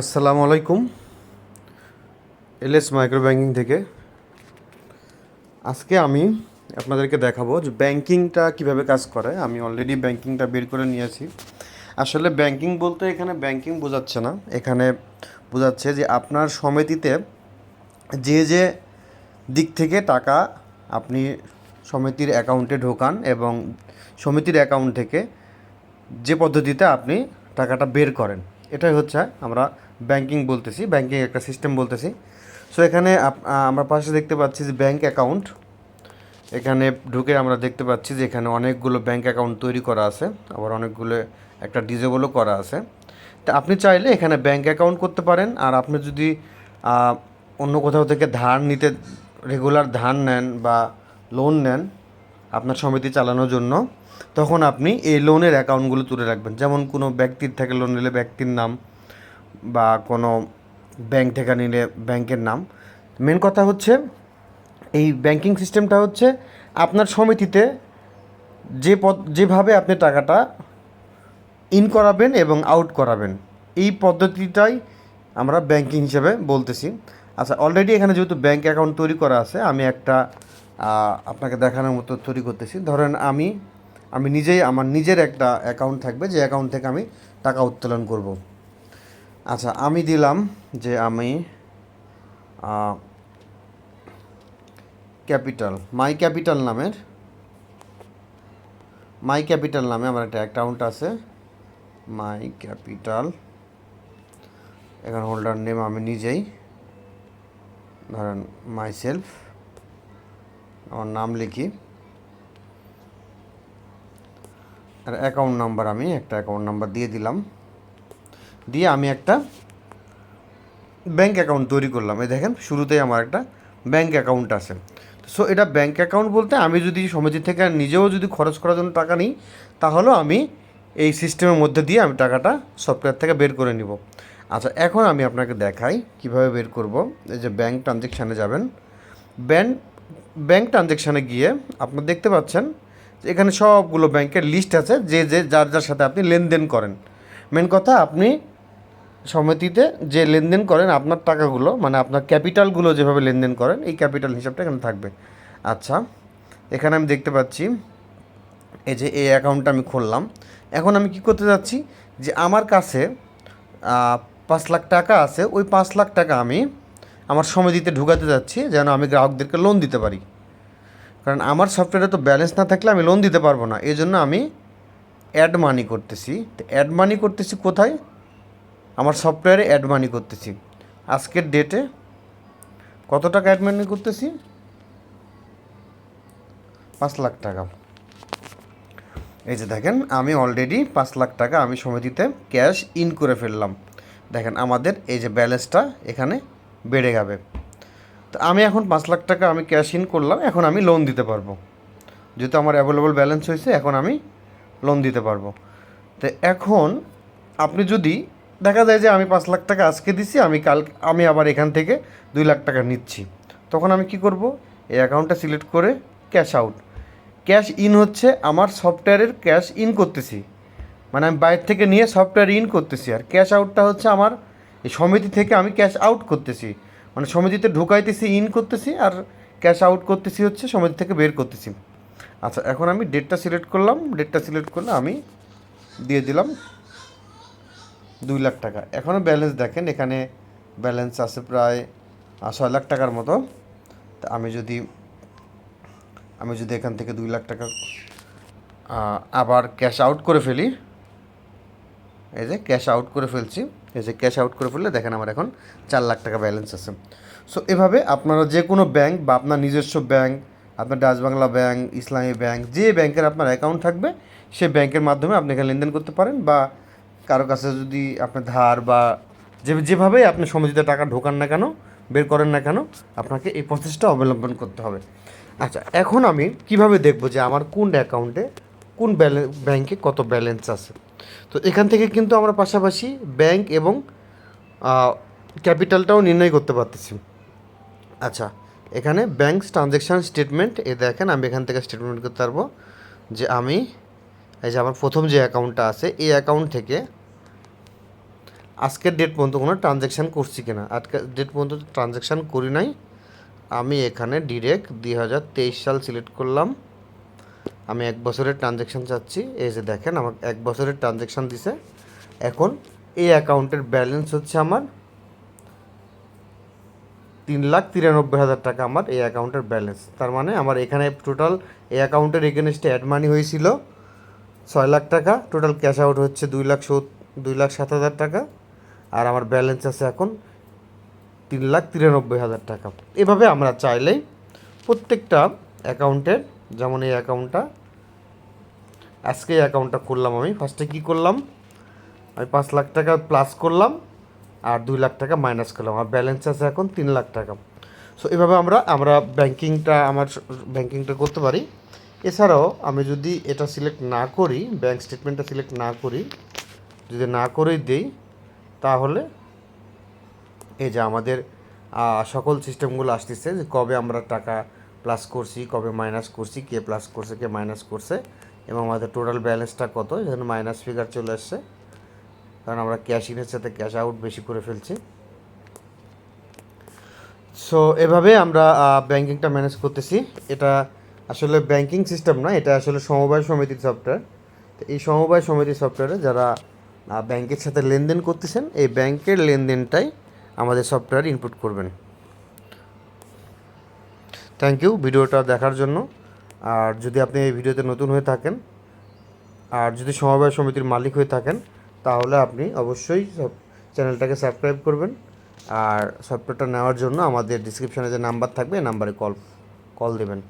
আসসালামু আলাইকুম। LS micro banking থেকে। আজকে আমি আপনাদেরকে দেখাবো যে ব্যাংকিংটা কীভাবে কাজ করে। আমি অলরেডি ব্যাংকিংটা বের করে নিয়েছি। আসলে ব্যাংকিং বলতে এখানে ব্যাংকিং বোঝাচ্ছে না। এখানে বোঝাচ্ছে যে আপনার সমিতিতে যে যে দিক থেকে টাকা আপনি সমিতির অ্যাকাউন্টে ঢোকান এবং সমিতির অ্যাকাউন্ট থেকে যে পদ্ধতিতে আপনি টাকাটা বের করেন। এটাই হচ্ছে আমরা ব্যাংকিং বলতেছি ব্যাংকিং একটা সিস্টেম বলতেছি। সো এখানে আমরা পাশে দেখতে পাচ্ছি যে ব্যাংক অ্যাকাউন্ট এখানে ঢুকে আমরা দেখতে পাচ্ছি যে এখানে অনেকগুলো ব্যাংক অ্যাকাউন্ট তৈরি করা আছে, আবার অনেকগুলো একটা ডিজেবলও করা আছে। তা আপনি চাইলে এখানে ব্যাংক অ্যাকাউন্ট করতে পারেন, আর আপনি যদি অন্য কোথাও থেকে ধার নিতে রেগুলার ধার নেন বা লোন নেন আপনার সমিতি চালানোর জন্য তখন আপনি এই লোনের অ্যাকাউন্টগুলো তুলে রাখবেন। যেমন কোনো ব্যক্তির থেকে লোন নিলে ব্যক্তির নাম বা কোনো ব্যাংক থেকে নিলে ব্যাংকের নাম। মেন কথা হচ্ছে, এই ব্যাংকিং সিস্টেমটা হচ্ছে আপনার সমিতিতে যে পদ, যেভাবে আপনি টাকাটা ইন করাবেন এবং আউট করাবেন, এই পদ্ধতিটাই আমরা ব্যাংকিং হিসেবে বলতেছি। আচ্ছা অলরেডি এখানে যেহেতু ব্যাংক অ্যাকাউন্ট তৈরি করা আছে, আমি একটা আপনাকে দেখানোর মতো তৈরি করতেছি। ধরেন আমি আমি নিজেই, আমার নিজের একটা অ্যাকাউন্ট থাকবে, যে অ্যাকাউন্ট থেকে আমি টাকা উত্তোলন করব। আচ্ছা আমি দিলাম যে আমি ক্যাপিটাল মাই ক্যাপিটাল নামের মাই ক্যাপিটাল নামে আমার একটা অ্যাকাউন্ট আছে। মাই ক্যাপিটাল এখানে হোল্ডার নেম আমি নিজেই, ধরেন মাই সেলফ আমার নাম লিখি। আর অ্যাকাউন্ট নাম্বার আমি, একটা অ্যাকাউন্ট নাম্বার দিয়ে দিলাম। দিয়ে আমি একটা ব্যাঙ্ক অ্যাকাউন্ট তৈরি করলাম। এই দেখেন, শুরুতেই আমার একটা ব্যাঙ্ক অ্যাকাউন্ট আছে। সো এটা ব্যাঙ্ক অ্যাকাউন্ট বলতে আমি যদি সমিতি থেকে নিজেও যদি খরচ করার জন্য টাকা নিই তাহলেও আমি এই সিস্টেমের মধ্যে দিয়ে আমি টাকাটা সফটওয়্যার থেকে বের করে নিব। আচ্ছা এখন আমি আপনাকে দেখাই কীভাবে বের করব। এই যে ব্যাঙ্ক ট্রানজেকশানে যাবেন। ব্যাঙ্ক ব্যাঙ্ক ট্রানজেকশানে গিয়ে আপনারা দেখতে পাচ্ছেন এখানে সবগুলো ব্যাংকের লিস্ট আছে, যে যে, যার যার সাথে আপনি লেনদেন করেন। মেন কথা, আপনি সমিতিতে যে লেনদেন করেন, আপনার টাকাগুলো মানে আপনার ক্যাপিটালগুলো যেভাবে লেনদেন করেন, এই ক্যাপিটাল হিসাবটা এখানে থাকবে। আচ্ছা এখানে আমি দেখতে পাচ্ছি, এই যে এই অ্যাকাউন্টটা আমি খুললাম। এখন আমি কি করতে যাচ্ছি, যে আমার কাছে পাঁচ লাখ টাকা আছে, ওই পাঁচ লাখ টাকা আমি আমার সমিতিতে ঢুকাতে যাচ্ছি, যেন আমি গ্রাহকদেরকে লোন দিতে পারি। কারণ আমার সফটওয়্যারে তো ব্যালেন্স না থাকলে আমি লোন দিতে পারব না। এই জন্য আমি অ্যাড মানি করতেছি। তো অ্যাড মানি করতেছি কোথায়? আমার সফটওয়্যারে অ্যাড মানি করতেছি। আজকের ডেটে কত টাকা অ্যাড মানি করতেছি? পাঁচ লাখ টাকা। এই যে দেখেন, আমি অলরেডি পাঁচ লাখ টাকা আমি সমিতিতে ক্যাশ ইন করে ফেললাম। দেখেন, আমাদের এই যে ব্যালেন্সটা এখানে বেড়ে যাবে। তো আমি এখন পাঁচ লাখ টাকা আমি ক্যাশ ইন করলাম, এখন আমি লোন দিতে পারব। যেহেতু আমার অ্যাভেলেবল ব্যালেন্স হয়েছে, এখন আমি লোন দিতে পারব। তো এখন আপনি যদি, দেখা যায় যে আমি পাঁচ লাখ টাকা আজকে দিছি, আমি কাল, আমি আবার এখান থেকে দুই লাখ টাকা নিচ্ছি। তখন আমি কি করব? এই অ্যাকাউন্টটা সিলেক্ট করে ক্যাশ আউট ক্যাশ ইন হচ্ছে আমার সফটওয়্যারের ক্যাশ ইন করতেছি। মানে আমি বাইরে থেকে নিয়ে সফটওয়্যার ইন করতেছি। আর ক্যাশ আউটটা হচ্ছে আমার এই সমিতি থেকে আমি ক্যাশ আউট করতেছি। মানে সমিতিতে ঢুকাইতেছি ইন করতেছি আর ক্যাশ আউট করতেছি হচ্ছে সমিতি থেকে বের করতেছি। আচ্ছা এখন আমি ডেটটা সিলেক্ট করলাম। ডেটটা সিলেক্ট করলে আমি দিয়ে দিলাম দুই লাখ টাকা। এখনও ব্যালেন্স দেখেন, এখানে ব্যালেন্স আছে প্রায় ছয় লাখ টাকার মতো। তা আমি যদি আমি যদি এখান থেকে দুই লাখ টাকা আবার ক্যাশ আউট করে ফেলি, এই যে ক্যাশ আউট করে ফেলছি। এই যে ক্যাশ আউট করে ফেললে দেখেন আমার এখন চার লাখ টাকা ব্যালেন্স আছে। সো এভাবে আপনারা যে কোনো ব্যাংক বা আপনার নিজস্ব ব্যাংক আপনার Dutch Bangla bank Islami bank যে ব্যাংকের আপনার অ্যাকাউন্ট থাকবে, সে ব্যাংকের মাধ্যমে আপনি এখানে লেনদেন করতে পারেন বা কারও কাছে যদি আপনার ধার বা যে, যেভাবেই আপনি সমিতিতে টাকা ঢোকান না কেন, বের করেন না কেন, আপনাকে এই প্রসেসটা অবলম্বন করতে হবে। আচ্ছা এখন আমি কীভাবে দেখব যে আমার কোন অ্যাকাউন্টে কোন ব্যাংকে কত ব্যালেন্স আছে? তো এখান থেকে কিন্তু আমরা পাশাপাশি ব্যাংক এবং ক্যাপিটালটাও নির্ণয় করতে পারতেছি। আচ্ছা এখানে ব্যাংক ট্রানজ্যাকশান স্টেটমেন্ট এ দেখেন আমি এখান থেকে স্টেটমেন্ট করতে পারব যে আমি, এই যে আমার প্রথম যে অ্যাকাউন্টটা আছে, এই অ্যাকাউন্ট থেকে আজকের ডেট পর্যন্ত কোনো ট্রানজ্যাকশান করছি কিনা। আজকের ডেট পর্যন্ত ট্রানজ্যাকশান করি নাই। আমি এখানে ডিরেক্ট দুই হাজার তেইশ সাল সিলেক্ট করলাম। আমি এক বছরের ট্রানজ্যাকশান চাচ্ছি। এই যে দেখেন আমাকে এক বছরের ট্রানজ্যাকশান দিছে। এখন এই অ্যাকাউন্টের ব্যালেন্স হচ্ছে আমার তিন লাখ তিরানব্বই হাজার টাকা আমার এই অ্যাকাউন্টের ব্যালেন্স। তার মানে আমার এখানে টোটাল এই অ্যাকাউন্টের এগেনস্টে অ্যাড মানি হয়েছিল ছয় লাখ টাকা। টোটাল ক্যাশ আউট হচ্ছে দুই লাখ সত দুই লাখ সাত হাজার টাকা। আর আমার ব্যালেন্স আছে এখন তিন লাখ তিরানব্বই হাজার টাকা। এভাবে আমরা চাইলেই প্রত্যেকটা অ্যাকাউন্টের যেমন এই অ্যাকাউন্টটা। আজকে এই অ্যাকাউন্টটা করলাম আমি। ফার্স্টে কী করলাম? আমি পাঁচ লাখ টাকা প্লাস করলাম আর দুই লাখ টাকা মাইনাস করলাম। আর ব্যালেন্স আছে এখন তিন লাখ টাকা। সো এভাবে আমরা আমরা ব্যাংকিংটা আমার ব্যাংকিংটা করতে পারি। এছাড়াও আমি যদি এটা সিলেক্ট না করি ব্যাংক স্টেটমেন্টটা সিলেক্ট না করি, যদি না করেই দিই, তাহলে এই যে আমাদের সকল সিস্টেমগুলো আসতেছে যে কবে আমরা টাকা প্লাস করছি, কবে মাইনাস করছি, কে প্লাস করছে, কে মাইনাস করছে, এবং আমাদের টোটাল ব্যালেন্সটা কত, এখানে মাইনাস ফিগার চলে আসছে। কারণ আমরা ক্যাশ ইনের সাথে ক্যাশ আউট বেশি করে ফেলছি। সো এভাবে আমরা ব্যাংকিংটা ম্যানেজ করতেছি। এটা আসলে ব্যাংকিং সিস্টেম না, এটা আসলে সমবায় সমিতির সফটওয়্যার তো এই সমবায় সমিতি সফটওয়্যারে যারা ব্যাংকের সাথে লেনদেন করতেছেন, এই ব্যাংকের লেনদেনটাই আমাদের সফটওয়্যার ইনপুট করবেন। থ্যাংক ইউ ভিডিওটা দেখার জন্য। আর যদি আপনি এই ভিডিওতে নতুন হয়ে থাকেন, আর যদি সমবায় সমিতির মালিক হয়ে থাকেন, তাহলে আপনি অবশ্যই চ্যানেলটাকে সাবস্ক্রাইব করবেন। আর সফটওয়্যারটা নেওয়ার জন্য আমাদের ডিসক্রিপশানে যে নাম্বার থাকবে, এই নাম্বারে কল কল দেবেন।